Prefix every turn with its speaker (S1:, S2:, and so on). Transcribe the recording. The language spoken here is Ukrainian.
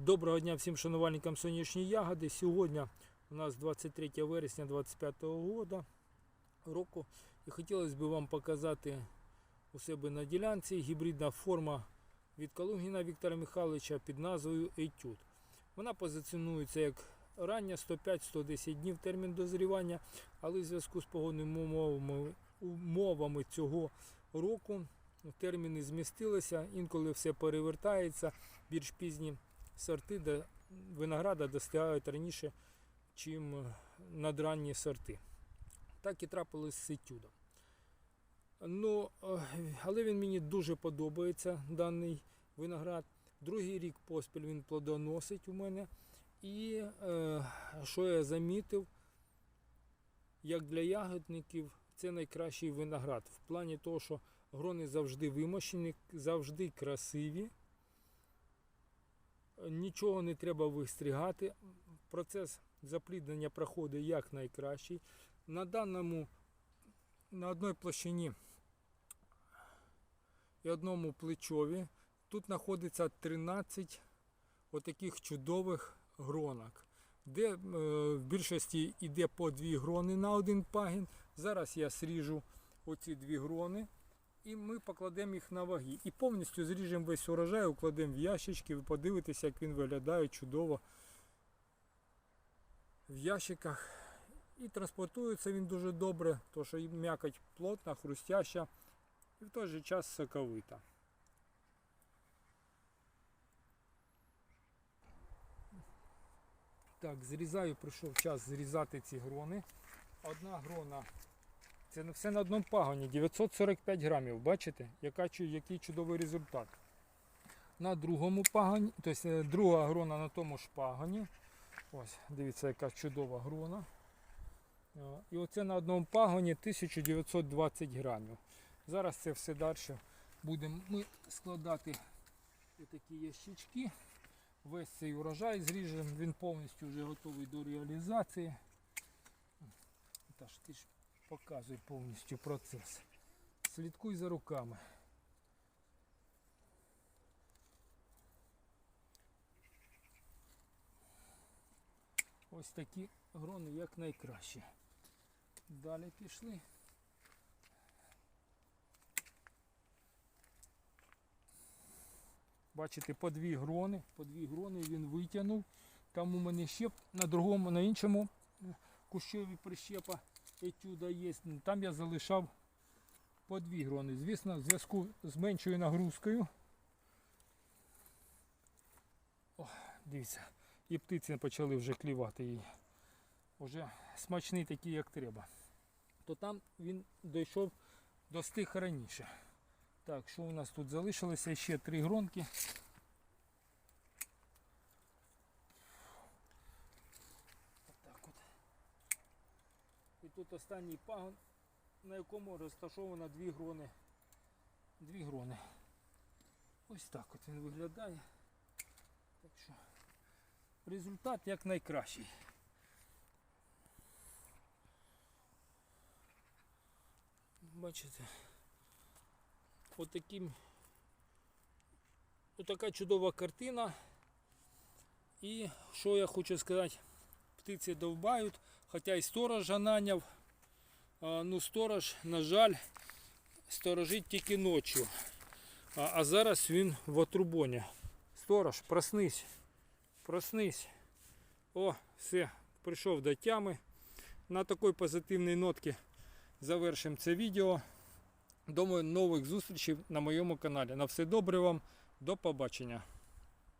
S1: Доброго дня всім шанувальникам сонячної ягоди. Сьогодні у нас 23 вересня 2025 года, року. І хотілося б вам показати у себе на ділянці гібридна форма від Калугіна Віктора Михайловича під назвою Етюд. Вона позиціонується як рання 105-110 днів термін дозрівання, але в зв'язку з погодними умовами, умовами цього року терміни змістилися, інколи все перевертається, більш пізні сорти де винограда достигають раніше, чим надранні сорти. Так і трапилось з етюдом. Ну, е, але він мені дуже подобається, даний виноград. Другий рік поспіль він плодоносить у мене. І е, що я замітив, як для ягодників, це найкращий виноград. В плані того, що грони завжди вимощені, завжди красиві. Нічого не треба вистригати. Процес запліднення проходить як найкращий. На даному, на одній площині і одному плечові тут знаходиться 13 отаких чудових гронок, де е, в більшості йде по дві грони на один пагін. Зараз я сріжу оці дві грони і ми покладемо їх на ваги. І повністю зріжемо весь урожай, укладемо в ящички, ви подивитеся, як він виглядає чудово в ящиках. І транспортується він дуже добре, тому що м'якоть плотна, хрустяща і в той же час соковита. Так, зрізаю, прийшов час зрізати ці грони. Одна грона це все на одному пагоні, 945 грамів. Бачите, Яка, який чудовий результат. На другому пагоні, тобто е, друга грона на тому ж пагоні. Ось, дивіться, яка чудова грона. І оце на одному пагоні 1920 грамів. Зараз це все далі будемо ми складати такі ящички. Весь цей урожай зріжемо, він повністю вже готовий до реалізації. Таш, ти ж показуй повністю процес. Слідкуй за руками. Ось такі грони як найкраще. Далі пішли. Бачите, по дві грони, по дві грони він витягнув. Там у мене ще на другому, на іншому кущові прищепа етюда є. Там я залишав по дві грони. Звісно, в зв'язку з меншою нагрузкою. О, дивіться, і птиці почали вже клівати її. Уже смачний такий, як треба. То там він дійшов достиг раніше. Так, що у нас тут залишилося? Ще три гронки. Отак от. І тут останній пагон, на якому розташовано дві грони. Дві грони. Ось так от він виглядає. Так що результат як найкращий. Бачите? Отаким отака чудова картина. І що я хочу сказати, птиці довбають, хоча і сторожа наняв. Ну сторож, на жаль, сторожить тільки ночі. А, а зараз він в отрубоні. Сторож, проснись. Проснись. О, все, прийшов до тями. На такій позитивній нотці завершимо це відео. До нових зустрічей на моєму каналі. На все добре вам, до побачення.